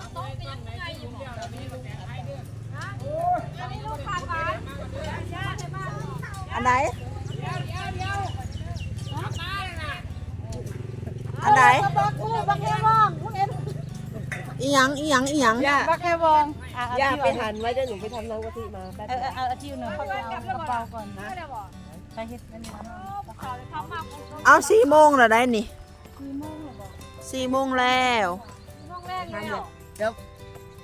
อยู่ฮะอันนี้ลูกขาดหวานย่าให้บ้านอันไหนเดี๋ยวเดี๋ยวเดี๋ยวมาบ้านน่ะอันไหนบักคู่บักแค่ว่องมึงเอ็นอีหยังอีหยังอีหยังย่าบักแค่วองย่าไปหันไว้เดี๋ยวหนูไปทำน้ำกะทิมาแป๊บเอเดีอยวเอาอาทิตย์หนึ่งเขาเอากระเป๋าก่อนนะไปเฮ็ดอันนี้นะเขาเขามาเอาสี่โมงแล้วได้นี่สี่โมงหรอบอกสี่โมงแล้วโมงแรกแล้วเดี๋ยว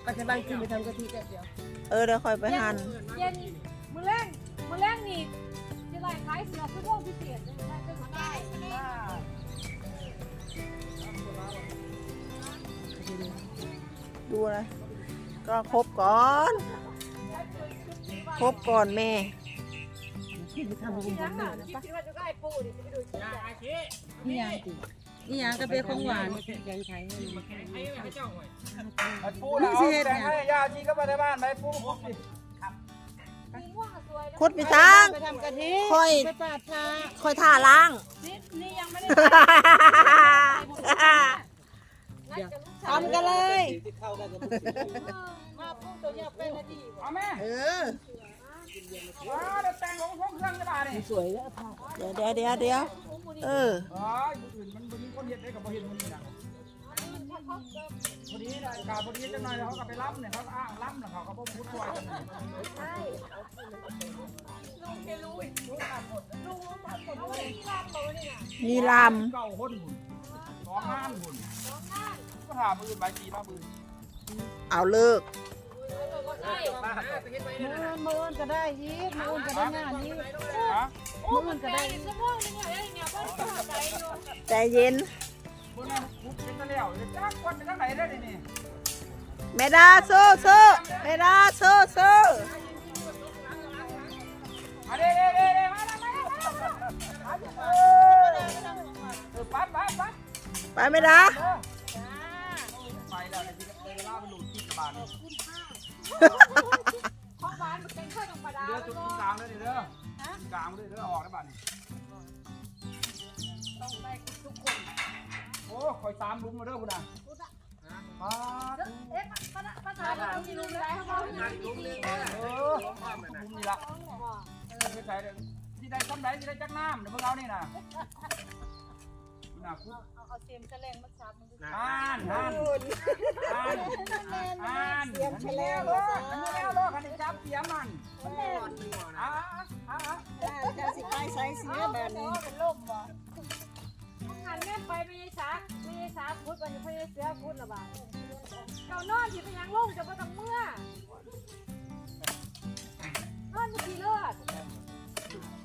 ปัจจุบันคือไปทำกะทิแป๊บเดียวเออเดี๋ยวค่อยไปหันเย็นมื้อแรกมื้อแรกนี่จะไล่ขายเสือคือพวกพิเศษได้ได้ได้ดูอะไรก็ครบก่อน ครบก่อนแม่ไปทำบุญยังอะคิดว่าจะได้ปูดิไปดูนี่ยังติ นี่ยังกะเบของหวานยังใช้ให้ปูนะเอาแต่งให้ยาชีก็ไปในบ้านไปปูปูสิมีม่วงสวยคุดไปทางไปทำกะทิค่อยไปปาดชาค่อยท่าล้างนี่นี่ยังไม่ได้ทำกันเลยมาพูดตัวเนี้ยเป็นอดีตเอาแม่เออว้าเดี๋ยวแต่งของของเครื่องจะมาเนี่ยสวยแล้วค่ะเดี๋ยวเดี๋ยวเดี๋ยวเดี๋ยวเอออ๋ออยู่อื่นมันมันมี คนเห็นได้กับบ่เห็นมันนี่นะพอดีได้กาพอดีจังหน่อยเขาก็ไปรับเนี่ยเขาอ้างรับแล้วเขาก็บ่พูดช่วยกันนี่มีลเก้าคนบุญสองห้านบุญก็ถามมือใบจีมามือำเอาเลิกมามืออื่นก็ได้ยีกมืออื่นก็ได้งานยีกฮะ โอ้มันก็ได้สมองนี่เนี่ยเนี่ยบ่ได้ใจอยู่ใจเย็นบนนั้นคุกเป็นตะแล้วจะจ้างคนไปทางไหนได้ดินี่แม่ดาสู้สู้แม่ดาสู้สู้มาเด้เด้เด้เด้มาแล้วมาแล้วเออปั๊บปั๊บปั๊บไปแม่ดาไปแล้วเดี๋ยวพี่เวลามันหลุดที่กระบาลของหวานมันเป็นข้าวกับปลาดาเด้อจุดตรงกลางเด้อเด้อตรง กลางเด้อเด้อออกได้บ้านนี่โอ้คอยตามลุมมาเด้อคุณน่ะมาเอ๊ะภาษาภาษาเรามีรู้ได้เขาไม่รู้จริงเออลุมนี่ละที่ใส่เลยที่ได้ทำได้ที่ได้จักน้ำเดี๋ยวพวกเรานี่น่ะน่ะคุกเอาเสียมแฉลงมาซับมันอ่านอ่านอ่านอ่านเสียมแฉลงเลยอันนี้แล้วเลยคันนี้จับเสียมมันอ่า อ่าจะสิไปใช้เสียแบบนี้เป็นลมบ่หันแม่ไปไม่ใช่ซักไม่ใช่ซักพุทธวันนี้ไม่ใช่เสือพุทธละบาทเจ้านอนที่เป็นยังลงจะมาทำเมื่อนอนที่เลือด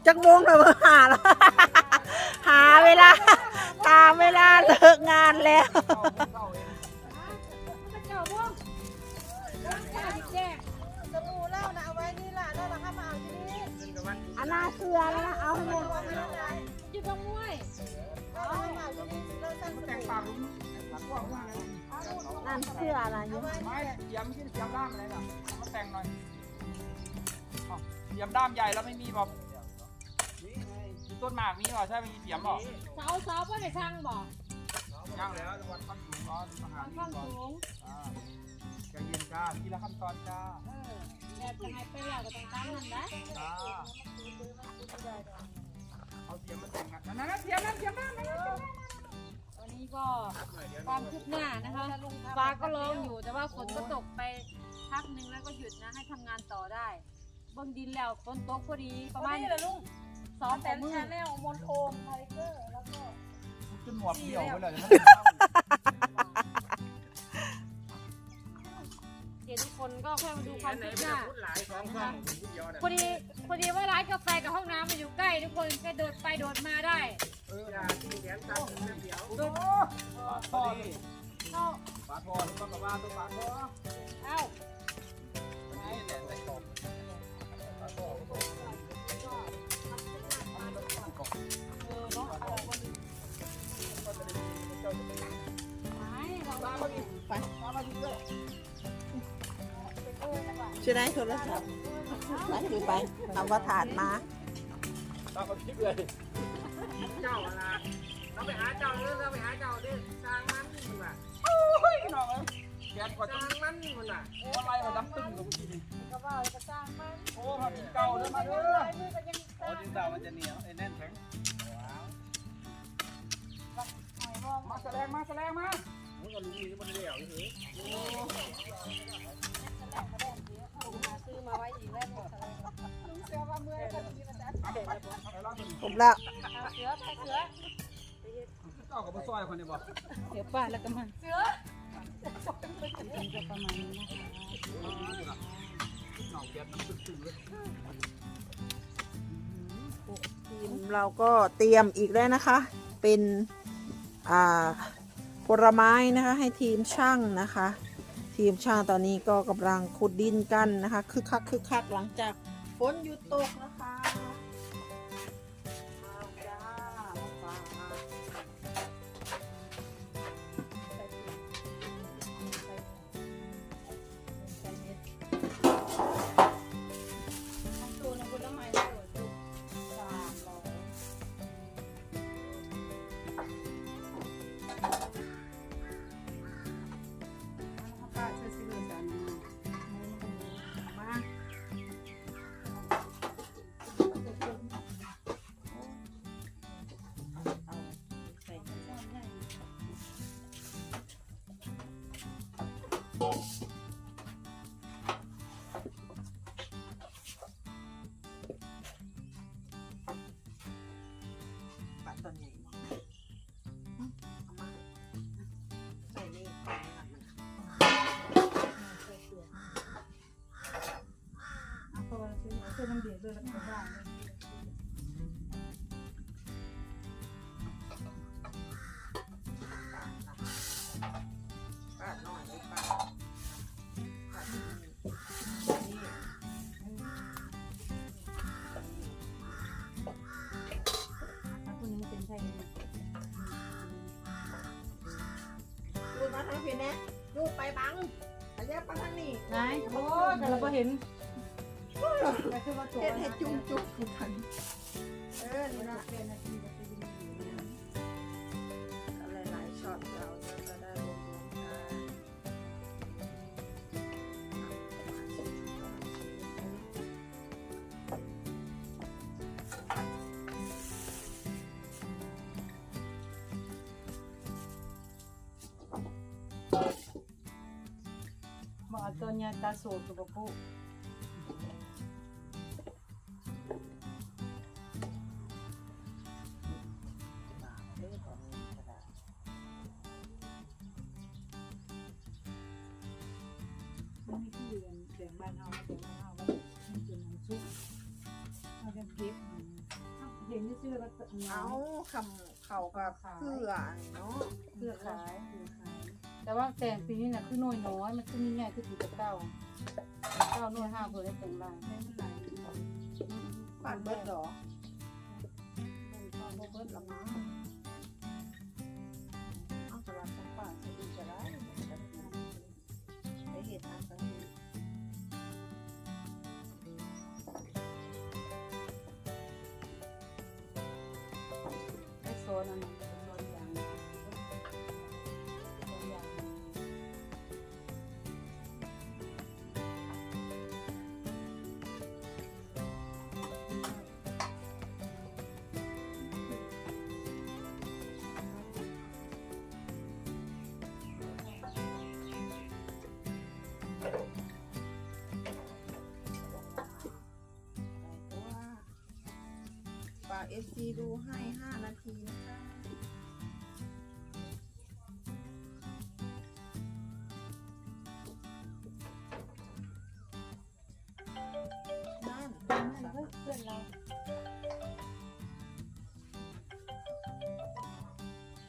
จักโมงแล้วมาหาแล้วหาเวลาหามเวลาเลิกงานแล้ว อันน่าเสือแล้วนะเอาให้หมดจุดตรงมวยเอาให้มาที่นี่เราสั่งสแต่งบู่ปากลุมปากกว้างมากนั่นเสืออะไรอยู่ไม่เสียมที่เสียมด้ามอะไรล่ะมาแต่งหน่อยเสียมด้ามใหญ่แล้วไม่มีแบบต้นหมากมีเปล่าใช่ไหมีเสียมเปล่าเสาเสาว่าได้ช่างบ่ย่างแล้ววันขั้นสูงร้อนทหารข้นสูง ใจเย็นจ้าทีละขั้นตอนจ้าเออแบบจะให้ไปแล้วก็ต้องตามนั่นนะจ้าเอาเสียมมาแต่งกันนั่นเสียมนั่นเสียมนั่นวันนี้ก็ความคืบหน้านะคะฟ้าก็ร้องอยู่แต่ว่าฝนก็ตกไปพักหนึ่งแล้วก็หยุดนะให้ทำงานต่อได้เบื้องดินแล้วฝนตกพอดีประมาณสองแต่มือแนวมนโอมไทเกอร์แล้วก็จนหนวดเดี่ยวไปเลยียทุกคนก็ค่อยมาดูความคืบหน้าพอดีพอดีว่าร้านกาแฟกับห้องน้ำมันอยู่ใกล้ทุกคนก็โดดไปโดดมาได้พอดิปาทอต้องกับว่าตัวปลาทอเอ้านี่แหละใส่กล่องปลาทอไปเราช่วยได้โทรศัพท์ไปถือไป เอาว่าถาดมาตามมาคิดเลยเจ้าอะไรเราไปหาเจ้าเรื่องเราไปหาเจ้าเรื่องสร้างมันดีกว่าโอ้ยน้องเอ้ยแกนกว่าจนน่ะอะไรมาดับตึ้งกับกินก็ว่าจะสร้างมันโอ้ผัดเก่าเด้อมาเด้อมือก็ยังสร้างดินดามันจะเหนียวไอ้แน่นแข็งหอยมองมาแสดงมาแสดงมามันก็ลุงนี่มันเลี้ยวนี่ ครบแล้วเอาเสือไปเสือเจ้ากับบ่ซอยคนนี้บ่เดี๋ยวป้าแล้วก็มาเสือเป็นก็ประมาณนี้นะคะหน่อเก็บน้ำตึ้งๆเลยทีมเราก็เตรียมอีกแล้วนะคะ เป็นอ่าผลไม้นะคะให้ทีมช่างนะคะ ทีมช่างตอนนี้ก็กำลังขุดดินกันนะคะคึกคักคึกคักหลังจากฝนหยุดตกนะ แล้วก็บ้านเลยปาดหน่อยเลยปาดปาดนี่นี่เอาตัวนี้เป็นไทยนะดูมาทางพี่นะดูไปบังอายับมาทางนี้ ไหนโอ้แต่เราก็เห็นแต่คือว่าตัว เฮ็ดให้จุ่มจุ่มกันเออนี่นะเป็นนาทีจะยืนอยู่นะหลายๆช็อตเราจะได้รวมๆกันมาเอาตัวเนี้ยตาโสดกับปุ๊ อนเดือนบ้านเฮาเดือนบ้านเฮาว่ามันเป็นน้ำซุปเราจะเก็บมันเห็นชื่อแล้วก็เอาเอาคำเขากับเพื่อเนาะเพื่อขายเพื่อขายแต่ว่าแต่งปีนี้น่ะคือน้อยน้อยมันคือมีง่ายคือถือกระเต้าเต้าน้อยห้าเพื่อได้แต่งลายให้มันหลายปาดเบิดดอกปานเบิดละมั้ง ไากเอฟซีดูให้ห้านาทีนะคะนั่นเพื่อนเรา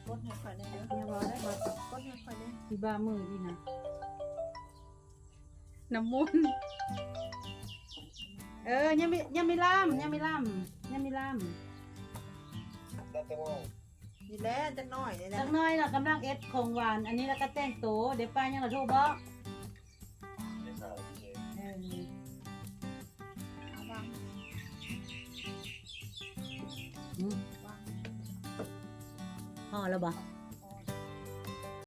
กดให้ข่อยได้เด้อเนี่ยว่าได้มากดให้ข่อยได้ที่บ้ามือดีนะน้ำมันต์เออยังไม่ยังไม่ล่ำยังไม่ล่ำยังไม่ล่ำนี่แหละจักหน่อยนี่แหละสักหน้อยเรากำลังเอ็ดของหวาน อันนี้เราก็แต่งโตวเดี๋ยวป้ายังกระโทษบ่เออเอาวางอืมห่อแล้วบ่เ